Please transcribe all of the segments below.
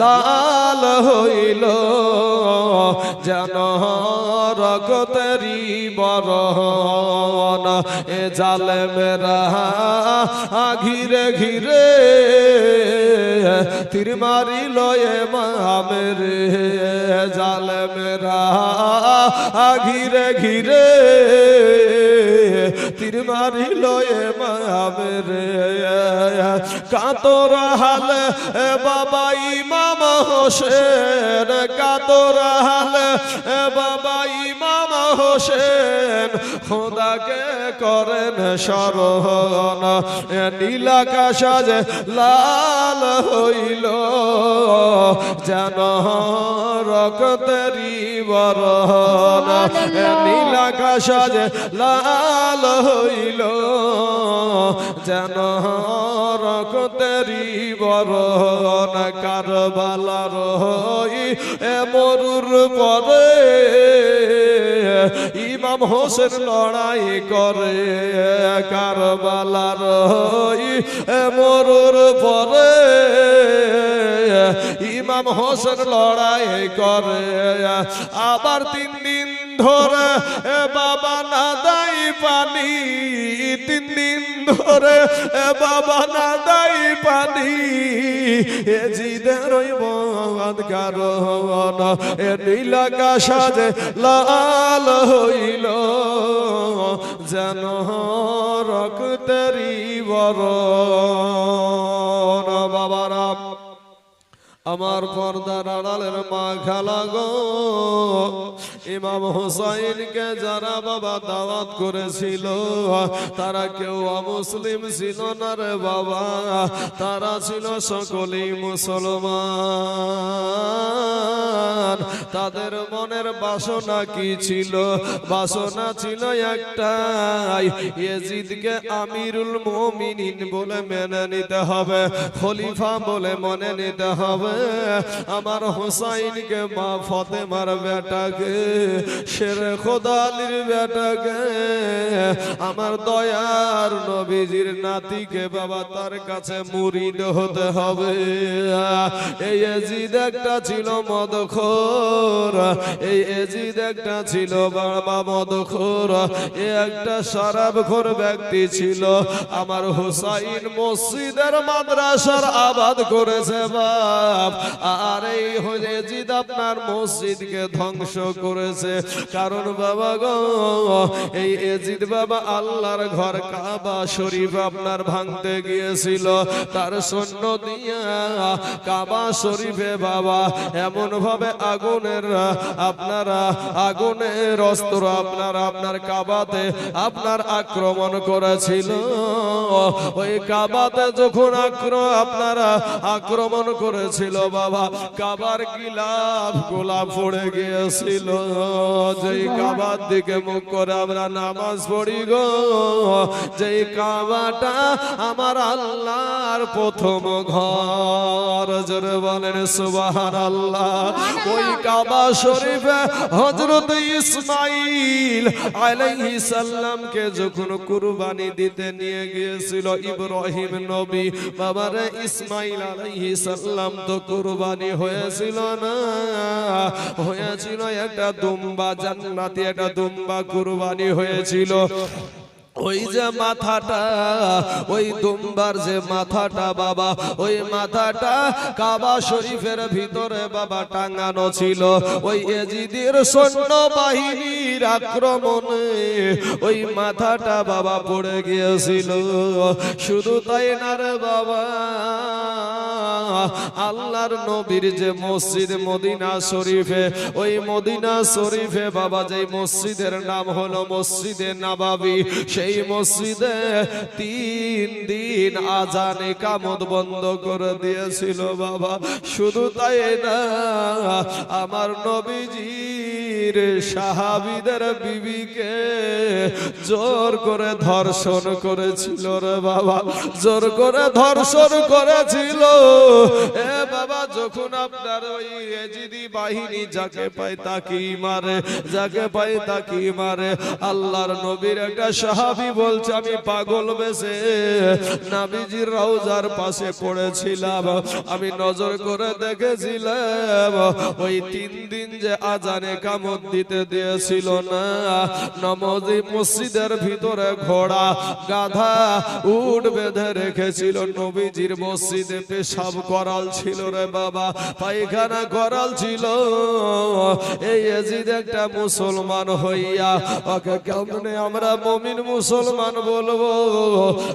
লাল হইল, যেন রকতেরি বরণ। এ জালে মেরা ঘিরে ঘিরে তীর মারিল এ মামেরে। জালে মেরা ঘিরে ঘিরে তীর মারিল মামেরে কাতর হাল এ বাবা ইমাম হোসেন, কাতর হাল বাবা ইমাম হোসেন, খোদাকে করেন এ নীলাকাশ লাল হইল। যেন রক্তেরি বরণ। নীলাকাশ যে লাল হইল। যেন রক্তেরি বরণ কারবালার হই এ মরুর পরে। ইমাম হোসেন লড়াই করে কারবালার মরুর পরে। ইমাম হোসেন লড়াই করে। আবার তিন দিন ধরে, এ বাবা না দাই পানি তিন দিন ধরে, এ বাবা না দাই পানি, এ জিদের ওই বাদ কারণ, এ নীলাকা সাজে লাল হইল, যেন রক্তেরি বরণ। বাবারাম আমার পর্দার আড়ালের মা খালা গো ইমাম হুসাইনকে যারা বাবা দাওয়াত করেছিল, তারা কেউ অমুসলিম ছিল না রে বাবা, তারা ছিল সকলেই মুসলমান। তাদের মনের বাসনা কি ছিল? বাসনা ছিল একটাই, ইয়েজিদকে আমিরুল মুমিনিন বলে মেনে নিতে হবে, খলিফা বলে মনে নিতে হবে। আমার হোসাইনকে মা ফতেমার বেটাকে শেরে খোদালির বেটাকে আমার দয়ার নবীজির নাতিকে বাবা তার কাছে মুরিদ হতে হবে। এই এজিদ একটা ছিল মদখোর, এই এজিদ একটা ছিল বাবা মদখোর, এ একটা শরাবখোর ব্যক্তি ছিল। আমার হুসাইন মসজিদের মাদ্রাসার আবাদ করেছে বাপ। আর এই এজিদ আপনার মসজিদকে ধ্বংস করেছে কারণ বাবা গো, এই এজিদ বাবা আল্লাহর ঘর কাবা শরীফ আপনার ভাঙতে গিয়েছিল। তার সৈন্য দিয়া কাবা শরীফে বাবা এমন ভাবে আগুনের, আপনারা আগুনের অস্ত্র আপনার আপনার কাবাতে আপনার আক্রমণ করেছিল। ওই কাবাতে যখন আক্র, আপনারা আক্রমণ করেছিল বাবা, কাবার গিলাফ গোলাপ পড়ে গিয়েছিল। যেই কাবার দিকে মুখ করে আমরা নামাজ পড়ি গো, যেই কাবাটা আমার আল্লাহর প্রথম ঘর, জোরে বলেন আল্লাহ ওই কাবা শরীফে হজরত ইসমাইল সালামকে যখন কুরবানি দিতে নিয়ে গিয়েছিল ইব্রাহিম নবী, বাবারে ইসমাইল আলাইহিস সালাম তো কুরবানি হয়েছিল না? হয়েছিল একটা দুম্বা জান্নাতি একটা দুম্বা কুরবানি হয়েছিল। ওই যে মাথাটা, ওই দুম্বার যে মাথাটা বাবা, ওই মাথাটা কাবা শরীফের ভিতরে বাবা টাঙানো ছিল। ওই এজিদের সৈন্য বাহিনীর আক্রমণে ওই মাথাটা বাবা পড়ে গিয়েছিল। শুধু তাই না রে বাবা, আল্লাহর নবীর যে মসজিদ মদিনা শরীফে, ওই মদিনা শরীফে বাবা যে মসজিদের নাম হলো মসজিদে নাবাবি, সেই মসজিদে তিন দিন আজানে কামত বন্ধ করে দিয়েছিল বাবা। শুধু তাই না, আমার নবীজির সাহাবিদের বিবিকে জোর করে ধর্ষণ করেছিল রে বাবা। জোর করে ধর্ষণ করেছিল। এ বাবা, যখন আপনার ওই এজিদি বাহিনী যাকে পায় তাকে মারে, যাকে পায় তাকে মারে। আল্লাহর নবীর একটা সাহাবি বলছে, আমি পাগল বেশে নাবিজির রওজার পাশে পড়েছিলাম। আমি নজর করে দেখেছিলাম, ওই তিন দিন যে আজানে কামত দিতে দিয়েছিল না। নমজি মসজিদের ভিতরে ঘোড়া, গাধা, উট বেঁধে রেখেছিল। নবীজির মসজিদে পেশাব করাল ছিল রে বাবা, পায়খানা করাল ছিল। এই একটা মুসলমান হইয়া, ওকে কেমনে আমরা মমিন মুসলমান বলব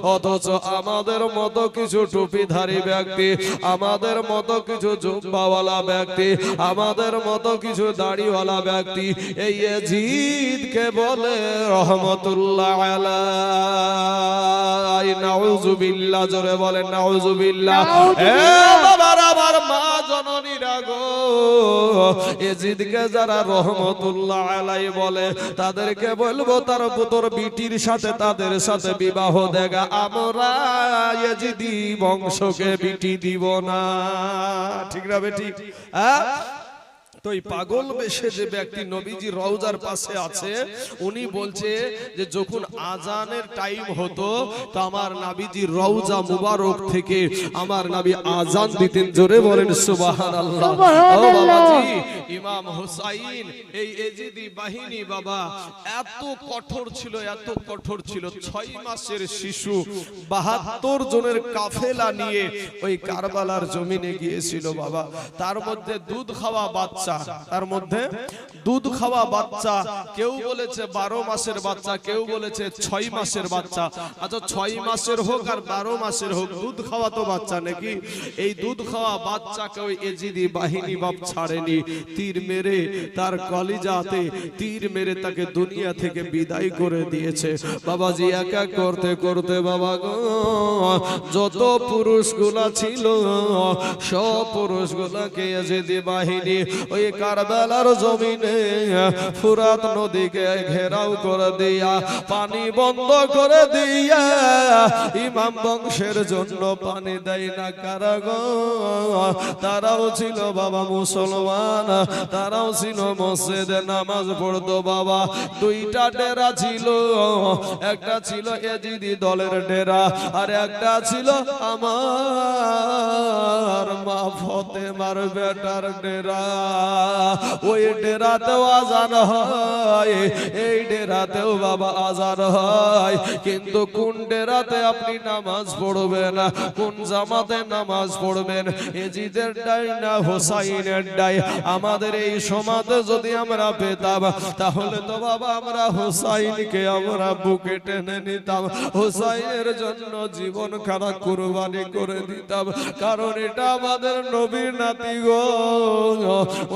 অথচ আমাদের মতো কিছু টুপিধারী ব্যক্তি আমাদের মতো কিছু জুব্বাওয়ালা ব্যক্তি আমাদের মতো কিছু দাড়িওয়ালা ব্যক্তি এই এজিদকে বলে রহমতুল্লাহ আলাই নাউজুবিল্লাহ জোরে বলেন নাউজুবিল্লাহ। এ বাবার আমার মা জননীরা গো এজিদকে যারা রহমতুল্লাহ আলাই বলে তাদেরকে বলব তার পুতর বিটির সাথে তাদের সাথে বিবাহ দেখা। আমরা বংশকে বিটি দিব না। ঠিক না বেটি? হ্যাঁ? তো এই পাগল বেশে যে ব্যক্তি নবীজি রওজার পাশে আছে উনি বলছে যে যখন আজানের টাইম হতো তো আমার নাবিজি রওজা মুবারক থেকে আমার নাবি আজান দিতেন জোরে বলেন সুবহানাল্লাহ। ও বাবাজি ইমাম হুসাইন এই এজিদি বাহিনী বাবা এত কঠোর ছিল এত কঠোর ছিল। ছয় মাসের শিশু বাহাত্তর জনের কাফেলা নিয়ে ওই কারবালার জমিনে গিয়েছিল বাবা। তার মধ্যে দুধ খাওয়া বাচ্চা তার মধ্যে দুধ খাওয়া বাচ্চা। কেউ বলেছে বারো মাসের বাচ্চা, কেউ বলেছে ছয় মাসের বাচ্চা। আচ্ছা ছয় মাসের হোক আর বারো মাসের হোক, দুধ খাওয়া তো বাচ্চা নাকি? এই দুধ খাওয়া বাচ্চাকে ওই এজিদি বাহিনী বাপ ছাড়েনি। তীর মেরে তার কলিজাতে, তীর মেরে তাকে দুনিয়া থেকে বিদায় করে দিয়েছে। বাবাজি এক এক করতে করতে বাবা গো, যত পুরুষগুলা ছিল, সব পুরুষগুলাকে এজিদি বাহিনী ওই কারবালার জমিনে ফুরাত নদীকে ঘেরাও করে দিয়া, পানি বন্ধ করে দিয়া, ইমাম বংশের জন্য পানি দেয় না কারা গো তারাও ছিল বাবা মুসলমান, তারাও ছিল মসজিদে নামাজ পড়তো বাবা। দুইটা ডেরা ছিল, একটা ছিল এজিদি দলের ডেরা, আর একটা ছিল আমার মা ফতেমার বেটার ডেরা। ওই ডেরাতেও আজান হয়, এই ডেরাতেও বাবা আজান হয়। কিন্তু কোন ডেরাতে আপনি নামাজ পড়বেন? কোন জামাতে নামাজ পড়বেন? এজিদের ডাই না হোসাইনের ডাই? আমাদের এই সমাজে যদি আমরা পেতাম, তাহলে তো বাবা আমরা হোসাইনকে আমরা বুকে টেনে নিতাম। হোসাইনের জন্য জীবন খারাপ কোরবানি করে দিতাম। কারণ এটা আমাদের নবীর নাতি গো।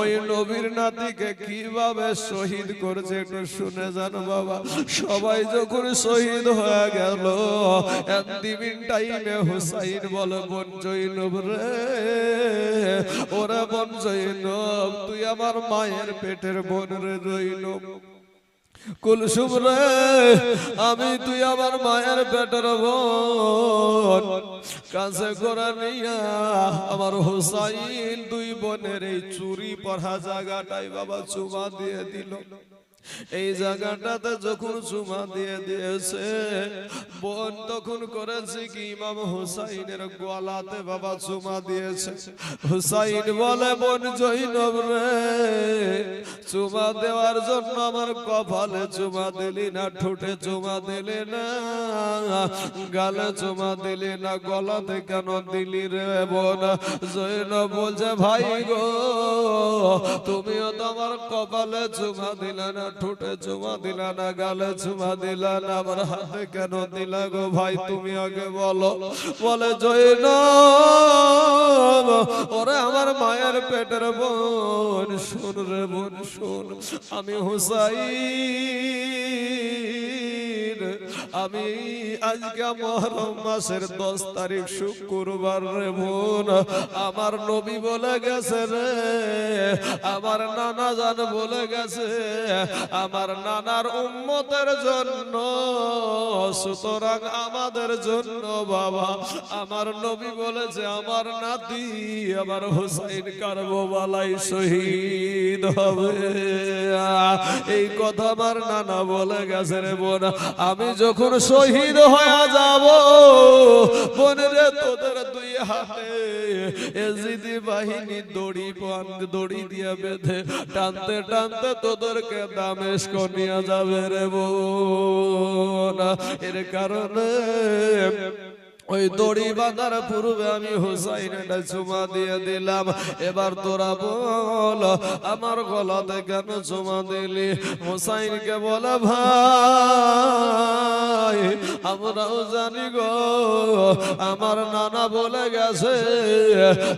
ওই নবীর নাতিকে কীভাবে শহীদ করছে একটু শুনে যান বাবা। সবাই যখন শহীদ হয়ে গেল একদিন টাইমে হুসাইন বলে, বোন রে, ওরা বোন তুই আমার মায়ের পেটের বোন রে জৈনব। কুলসুম রে আমি তুই আমার মায়ের পেটের বোন। কাছে করে নিয়া আমার হোসাইন দুই বোনের এই চুরি পড়া জায়গাটাই বাবা চুমা দিয়ে দিল। এই জায়গাটাতে যখন চুমা দিয়ে দিয়েছে বোন তখন করেছে কি? ইমাম হুসাইনের গলাতে বাবা চুমা দিয়েছে। হুসাইন বলে বোন জৈনব রে চুমা দেওয়ার জন্য আমার কপালে চুমা দিলি না ঠোঁটে চুমা দিলি না গালে চুমা দিলি না গলাতে কেন দিলি রে বোন? জৈনব বলছে ভাই গো তুমিও তো আমার কপালে চুমা দিলে না ঠোঁটে চুমা দিলা না, গালে চুমা দিলা না, আমার হাতে কেন দিলা গো ভাই, তুমি আগে বলো। বলে জৈন ওরে আমার মায়ের পেটের বোন, শুন রে বোন, শুন, আমি হুসাইন। আমি আজকে মহরম মাসের দশ তারিখ শুক্রবার রে বোন। আমার নবী বলে গেছে রে, আমার নানা জান বলে গেছে, আমার নানার উম্মতের জন্য, সুতরাং আমাদের জন্য বাবা। আমার নবী বলেছে, আমার নাতি, আমার হুসাইন কারবালাই শহীদ হবে। এই কথা আমার নানা বলে গেছে রে বোন। আমি যখন শহীদ হয়ে যাব, বোনরে তোদের দুই হাতে এজিদি বাহিনী দড়ি দড়ি দিয়ে বেঁধে টানতে টানতে তোদেরকে দামেস্ক নিয়ে যাবে রে বোন। এর কারণে ওই দড়ি বাঁধার পূর্বে আমি হুসাইন একটা চুমা দিয়ে দিলাম। এবার তোরা বল আমার গলাতে কেন চুমা দিলি? হুসাইনকে বলে ভাই আমরাও জানি গো আমার নানা বলে গেছে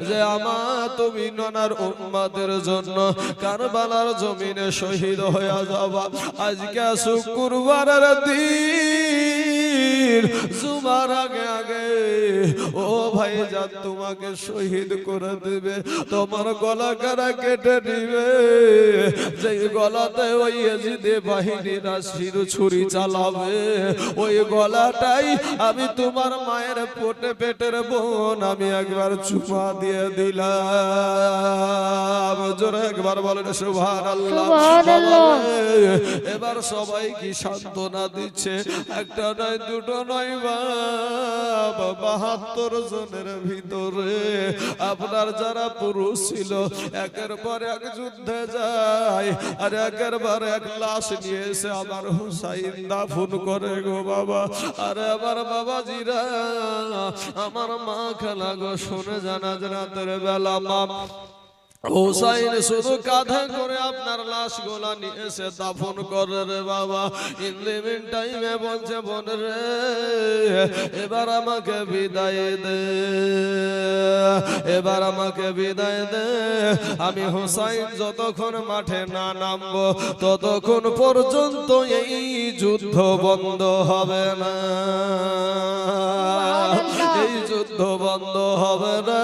যে আমার তুমি নানার উম্মাদের জন্য কারবালার জমিনে শহীদ হয়ে যাবা। আজকে শুক্রবারের দিন জুমার আগে আগে ও ভাই যা তোমাকে শহীদ করে দেবে তোমার গলা কারা কেটে দিবে? যে গলাতে ওই এজিদে বাহিনীরা শির ছুরি চালাবে ওই গলাটাই আমি তোমার মায়ের পোটে পেটের বোন আমি একবার চুপা দিয়ে দিলাম। জোরে একবার বলেন সুভান আল্লাহ এবার সবাই কি সান্ত্বনা দিচ্ছে? একটা নয় দুটো নয় বাবা বাহাত্তর জনের ভিতরে। আপনার যারা পুরুষ ছিল, একের পর এক যুদ্ধে যায়, আর একের পর এক লাশ নিয়ে এসে আমার হুসাইন দাফন করে গো বাবা। আরে আমার বাবাজিরা, আমার মা খেলা গো, শুনে জানা রাতের বেলা মা হোসাইন শুধু কাঁধে করে আপনার লাশ গোলা নিয়ে এসে দাফন করে রে বাবা। ইন লিভিং টাইমে বলছে বোন রে এবার আমাকে বিদায় দে। এবার আমাকে বিদায় দে। আমি হোসাইন যতক্ষণ মাঠে না নামবো ততক্ষণ পর্যন্ত এই যুদ্ধ বন্ধ হবে না। এই যুদ্ধ বন্ধ হবে না।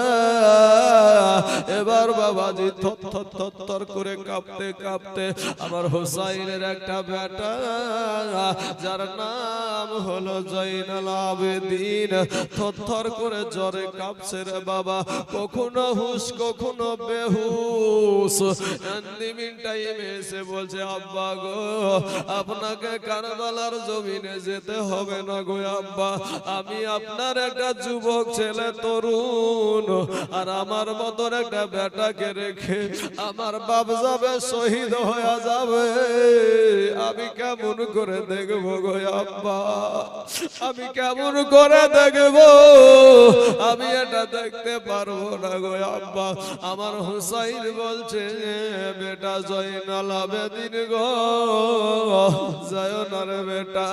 এবার বাবাজি থর থর করে কাঁপতে কাঁপতে আমার হোসাইনের একটা বেটা, যার নাম হলো জৈনাল আবেদিন। থর করে জ্বরে কাঁপছে রে বাবা। কখনো হুশ, কখনো এসে বলছে, আব্বা গো, আপনাকে কারবালার জমিনে যেতে হবে না গো আব্বা। আমি আপনার একটা যুবক ছেলে, তরুণ। আর আমার মতন একটা বেটাকে রেখে আমার বাপ যাবে, শহীদ হয়ে যাবে। আমি কেমন করে দেখব গো আব্বা? আমি কেমন করে দেখব? আমি এটা দেখতে পারব না গো আব্বা। আমার হুসাইন বলছে, বেটা জয়নাল আবেদিন গো বেটা,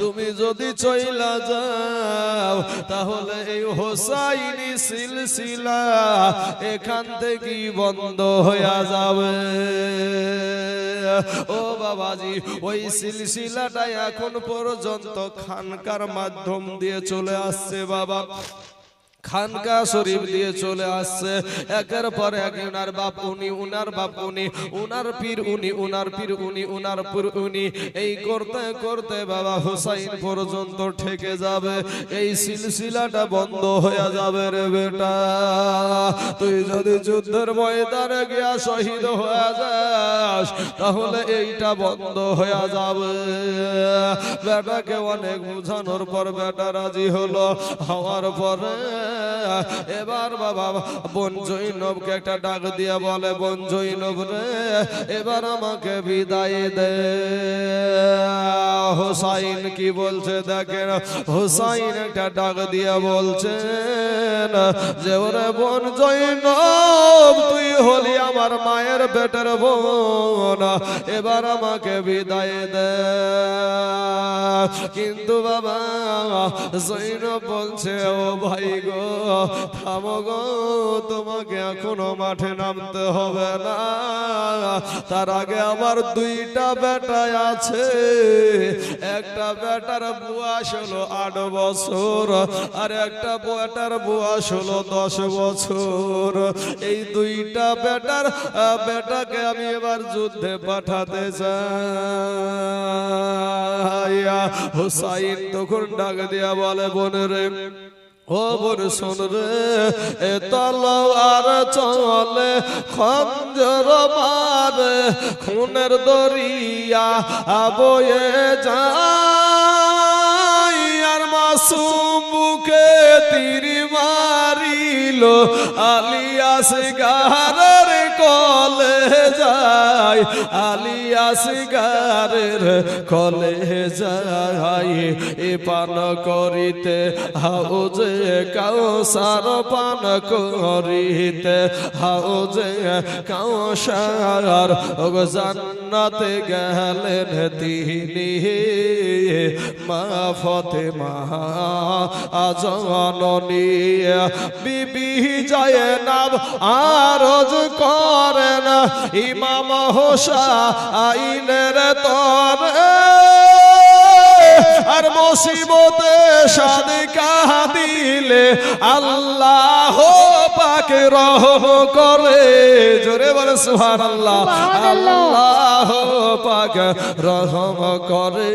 তুমি যদি চইলা যাও, তাহলে এই হোসাইনি সিলসিলা এখান থেকে বন্ধ হয়ে যাবে। ও বাবাজি, ওই সিলসিলাটা এখন পর্যন্ত খানকার মাধ্যম দিয়ে চলে আসছে বাবা। খানকা শরীফ দিয়ে চলে আসছে। একের পর এক উনার বাপ, উনি উনার বাপ, উনি উনার পীর, উনি উনার পীর, উনি উনার পীর, উনি এই করতে করতে বাবা হুসাইন পর্যন্ত ঠেকে যাবে। এই সিলসিলাটা বন্ধ হয়ে যাবে রে বেটা। তুই যদি যুদ্ধের ময়দানে গিয়া শহীদ হয়ে যাস, তাহলে এইটা বন্ধ হয়ে যাবে। বেটাকে অনেক বোঝানোর পর বেটা রাজি হলো। হওয়ার পরে এবার বাবা, বোন জৈনবকে একটা ডাক দিয়ে বলে, বোন জৈনব রে, এবার আমাকে বিদায় দে। হোসাইন কি বলছে দেখেন, হোসাইন একটা ডাক দিয়ে বলছেন যে, ওরে বোন জৈনব, তুই হলি আমার মায়ের পেটের বোন, এবার আমাকে বিদায় দে। কিন্তু বাবা, জৈনব বলছে, ও ভাই গো থামো গো, তোমাকে এখনও মাঠে নামতে হবে না। তার আগে আমার দুইটা বেটা আছে। একটা বেটার বয়স হলো আট বছর, আর একটা বেটার বয়স হলো দশ বছর। এই দুইটা বেটার বেটাকে আমি এবার যুদ্ধে পাঠাতে চাই। হুসাইন তখন ডাক দিয়া বলে, বোনরে ও শুন রে, এ তলোয়ার চলে, খঞ্জর মারে, খুনের দরিয়া আবয়ে যা আর মাসুম বুকে তীর মারিল, আলিয়াস গারের কলে যায় আলিয়াস গারের কলে যায় এ পান করিতে হাউজে কাউসার, পান করিতে হাউজে কাউসার। ওগ জান্নাতে গেলেন তিনি, মা ফতে মা বিবি জয় নাম আরজ না। ইমাম হোসা আইনের তরে আর মুসিবতে সাদিকা দিলে? আল্লাহ পাকে রহম করে। জোরে বলে সুবহানাল্লাহ। আল্লাহ পাক রহম করে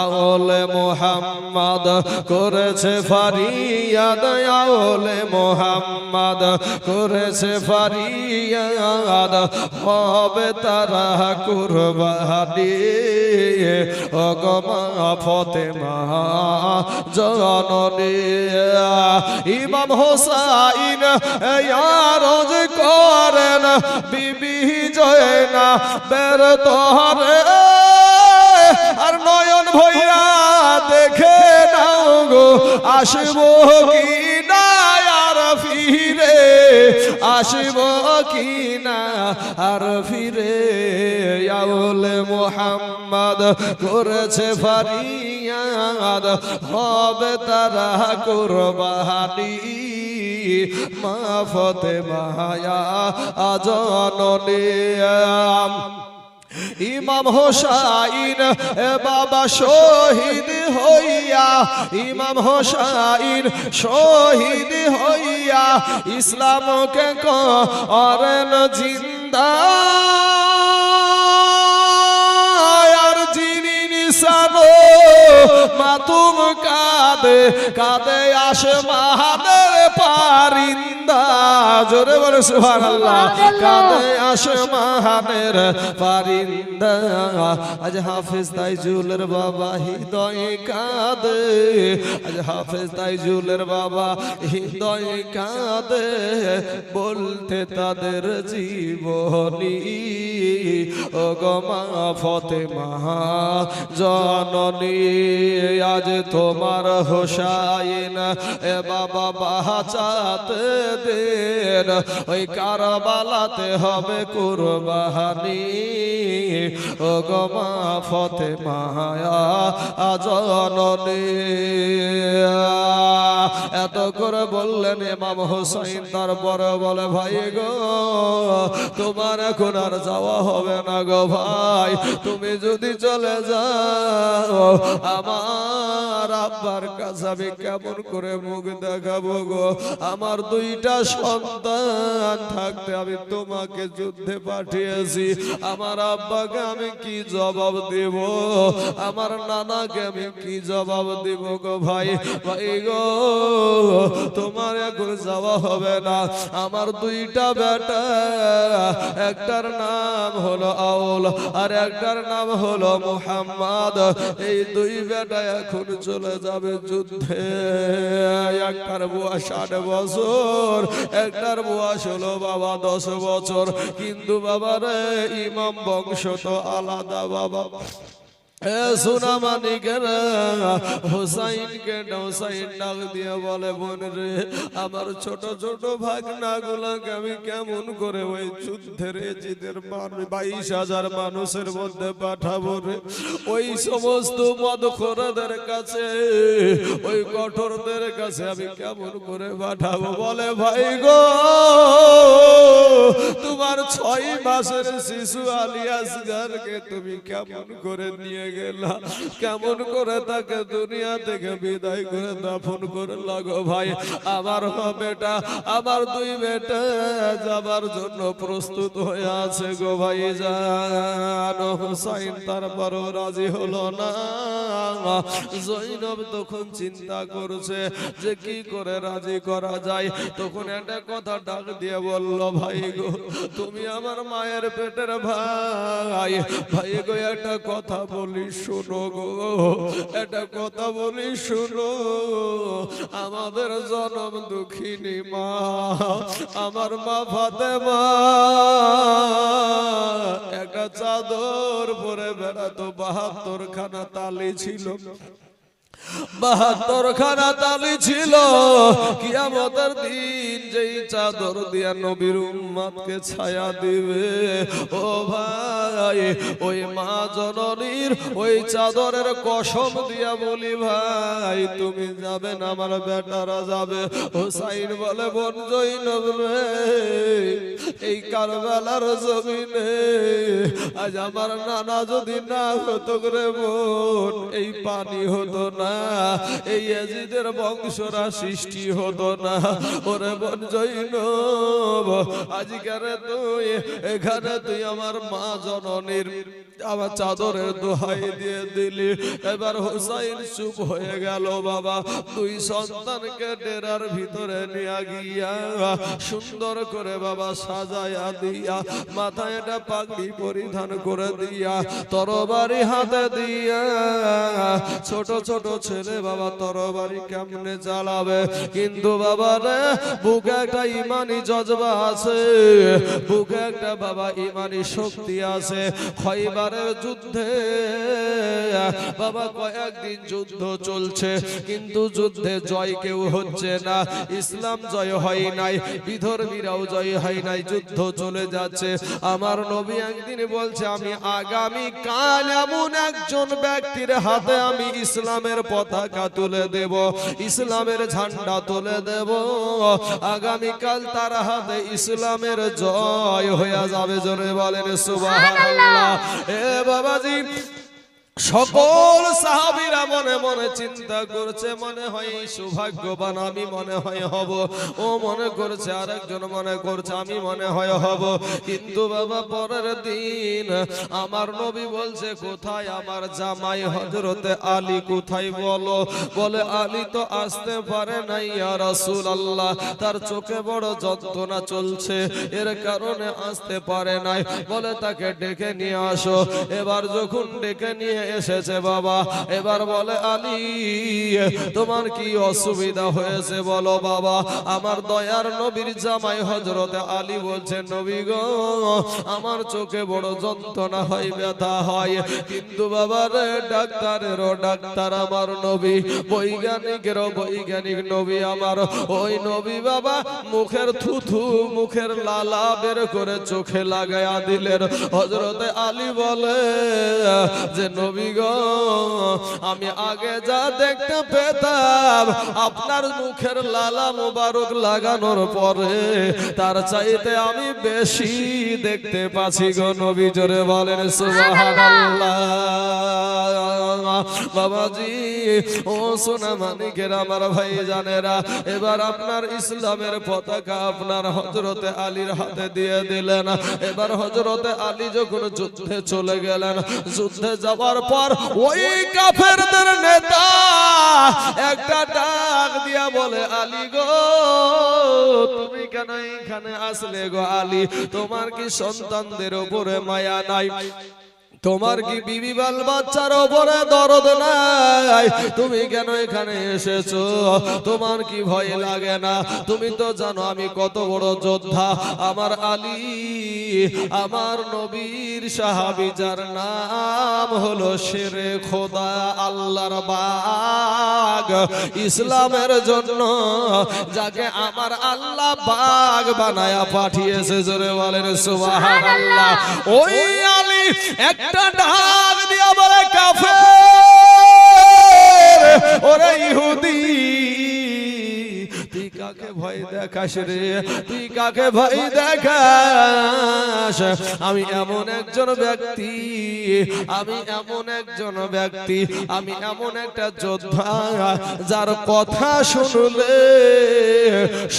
আওলে মোহাম্মদ করেছে ফারিয়াদ আওলে মোহাম্মদ করেছে ফারিয়াদ, হবে তারা কুরবানি। অগমা ফতেমা জননী, ইমাম হোসাইন ইয়ারজ করেন, বিবি জয়না বের তহরে আর নয়ন ভৈয়া দেখে নাও গো, আসব কি না আর ফিরে? আসব কি না আর ফিরে? আউলে মোহাম্মদ করেছে ফারিয়াদ, হবে তারা কুরবানি। মা ফতে মায়া আজননে ইমাম হোসাইন বাবা শহীদ হইয়া, ইমাম হোসাইন শহীদ হইয়া, ইসলামকে করেন জিন্দা। আর যিনি নিশানো মাতুম কাঁদে কাঁদে আসে মাহাদের পারিন্দা জোরে বলে সুবহানাল্লাহ। কাঁদে আসে মাহাদের পারিন্দা আজ হাফেজ তাইজুলের বাবা হৃদয়ে কাঁদে। আজ হাফেজ তাইজুলের বাবা হৃদয়ে কাঁদে। বলতে তাদের জীবনী ও গমা ফতে মহা জননী, আজ তোমার হোসাইন, এ বাবা বাঁচাতে দেন ওই কারবালাতে হবে কুরবানি। ও গমা ফতে মায়া জননী। এত করে বললেন এমাম হোসাইন, তারপরে বলে, ভাই গো, তোমার এখন আর যাওয়া হবে না গো ভাই। তুমি যদি চলে যাও, আমার আব্বার কাছে আমি কেমন করে মুখ দেখাবো গো? আমার দুইটা সন্তান থাকতে আমি তোমাকে যুদ্ধে পাঠিয়েছি। আমার আব্বাকে আমি কি জবাব দেব? আমার নানাকে আমি কি জবাব দেব গো ভাই? ভাই গো, তোমার এখন যাওয়া হবে না। আমার দুইটা বেটা, একটার নাম হলো আউল আর একটার নাম হলো মুহাম্মদ। এই দুই বেটা এখন চলে যাবে যুদ্ধে। একটার বুয়া ষাট বছর। একটার বয়স হলো বাবা দশ বছর। কিন্তু বাবা রে ইমাম বংশ তো আলাদা বাবা। সোনা মানিকের হোসাইনকে হোসাইন ডাক দিয়ে বলে, বোন রে, আমার ছোট ছোট ভাগনা গুলাকে আমি কেমন করে ওই যুদ্ধের এজিদের বাইশ হাজার মানুষের মধ্যে পাঠাবো রে? ওই সমস্ত মদখোরদের কাছে, ওই কঠোরদের কাছে আমি কেমন করে পাঠাবো? বলে, ভাই গো, তোমার ছয় মাসের শিশু আলিয়াসগারকে তুমি কেমন করে নিয়ে কেমন করে তাকে দুনিয়া থেকে বিদায় করে দাফন করে লাগো ভাই। আমার বেটা, আমার দুই যাবার জন্য প্রস্তুত হয়ে আছে গো ভাই জানো। হুসাইন রাজি হলো না। জৈনব তখন চিন্তা করছে যে কি করে রাজি করা যায়। তখন একটা কথা ডাক দিয়ে বলল, ভাই গো, তুমি আমার মায়ের পেটের ভাই। ভাই গো, একটা কথা বলি। শোনো গো, একটা কথা বলি শুনো। আমাদের জনম দুঃখিনী মা, আমার মা ফাতেমা, একটা চাদর পরে বেড়াতো বাহাত্তর খানা তালি ছিল। বাহাত্তর খানা তালি ছিল। কিয়ামতের দিন যেই চাদর দিয়া নবীর উম্মাদকে ছায়া দিবে। ও ভাই, ওই মা জননীর ওই চাদরের কসম দিয়া বলি ভাই, তুমি যাবে না, আমার বেটারা যাবে। হোসাইন বলে, বোন জৈনব রে, এই কারবালার জমিনে আজ আমার নানা যদি না হতো রে বোন, এই পানি হতো না। এই এজিদের বংশরা সৃষ্টি হতো না। ওরে বোন জৈনব, আজকের তুই, এখানে তুই আমার মা জননীর আমার চাদরের দোহাই দিয়ে দিলি। এবার হোসাইন চুপ হয়ে গেল বাবা। দুই সন্তানকে ডেরার ভিতরে নিয়ে গিয়া সুন্দর করে বাবা সাজায়া দিয়া মাথায় একটা পাগড়ি পরিধান করে দিয়া তরবারি হাতে দিয়া ছোট ছোট ছেলে বাবা তরবারি কেমনে চালাবে কিন্তু বাবা রে, বুকে একটা ইমানি জজবা আছে। বুকে একটা বাবা ইমানি শক্তি আছে। খয়বারের যুদ্ধে বাবা কয়েকদিন যুদ্ধ চলছে, কিন্তু যুদ্ধে জয় কেউ হচ্ছে না। ইসলাম জয় হয় নাই, বিধর্মীরাও জয় হয় নাই, যুদ্ধ চলে যাচ্ছে। আমার নবী একদিন বলছে, আমি আগামী কাল এমন একজন ব্যক্তির হাতে আমি ইসলামের পতাকা তুলে দেব, ইসলামের ঝান্ডা তুলে দেব। আগামীকাল তার হাতে ইসলামের জয় হয়ে যাবে, জোরে বলেন সুবাহ এ বাবাজি সকল সাহাবীরা মনে মনে চিন্তা করছে, মনে হয় সৌভাগ্যবান, আমি মনে হয় হব। ও মনে করছে, আরেকজন মনে করছে, আমি মনে হয় হব। কিন্তু বাবা, পরের দিন আমার নবী বলছে, কোথায় আমার জামাই হজরতে আলী? কোথায় বলো? বলে, আলী তো আসতে পারে নাই রাসূল আল্লাহ তার চোখে বড় যন্ত্রণা চলছে, এর কারণে আসতে পারে নাই। বলে, তাকে ডেকে নিয়ে আসো। এবার যখন ডেকে নিয়ে এসেছে বাবা। এবার বলে, আলী, তোমার কি অসুবিধা হয়েছে বলো বাবা? আমার দয়ার নবীর জামাই হজরতে আলী বলছে নবী গো, আমার চোখে বড় যন্ত্রণা হয়, ব্যথা হয়। কিন্তু বাবা রে, ডাক্তারেরও ডাক্তার আমার নবী। বৈজ্ঞানিকেরও বৈজ্ঞানিক নবী আমার। ওই নবী বাবা মুখের থুথু, মুখের লালা বের করে চোখে লাগায়া দিলেন। হজরতে আলী বলে যে, নবী আমি আগে যা দেখতে পেতাম, আপনার মুখের লালা মুবারক লাগানোর পরে, তার চাইতে আমি বেশি দেখতে পাচ্ছি গো নবী জোরে বলেন বাবাজি, ও সোনা মানিকের আমার ভাই জানেরা, এবার আপনার ইসলামের পতাকা আপনার হজরতে আলীর হাতে দিয়ে দিলেন। এবার হজরতে আলী যখন যুদ্ধে চলে গেলেন, যুদ্ধে যাওয়ার পর ওই কাফেরদের নেতা একটা ডাক দিয়া বলে, আলী গো, তুমি কেন এখানে আসলে গো আলী? তোমার কি সন্তানদের উপরে মায়া নাই? তোমার কি বিবি বাল বাচ্চার ওপরে দরদ নাই? তুমি কেন এখানে এসেছ? তোমার কি ভয় লাগে না? তুমি তো জানো আমি কত বড় যোদ্ধা। আমার আলী আমার নবীর সাহাবি যার নাম হলো শেরে খোদা আল্লাহর বাগ। ইসলামের জন্য যাকে আমার আল্লাহ বাগ বানায়া পাঠিয়েছে জোরে বলেন সুবহানাল্লাহ। ওই একটা ডাক দিয়া বলে কাফের। ওরে ইহুদি কাকে ভয় আমি এমন একজন ব্যক্তি, আমি এমন একজন ব্যক্তি, আমি এমন একটা যোদ্ধা যার কথা শুনলে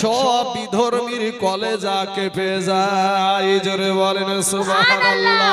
সব বিধর্মীর কলেজা কেঁপে যায়। জোরে বলেন সুবহানাল্লাহ।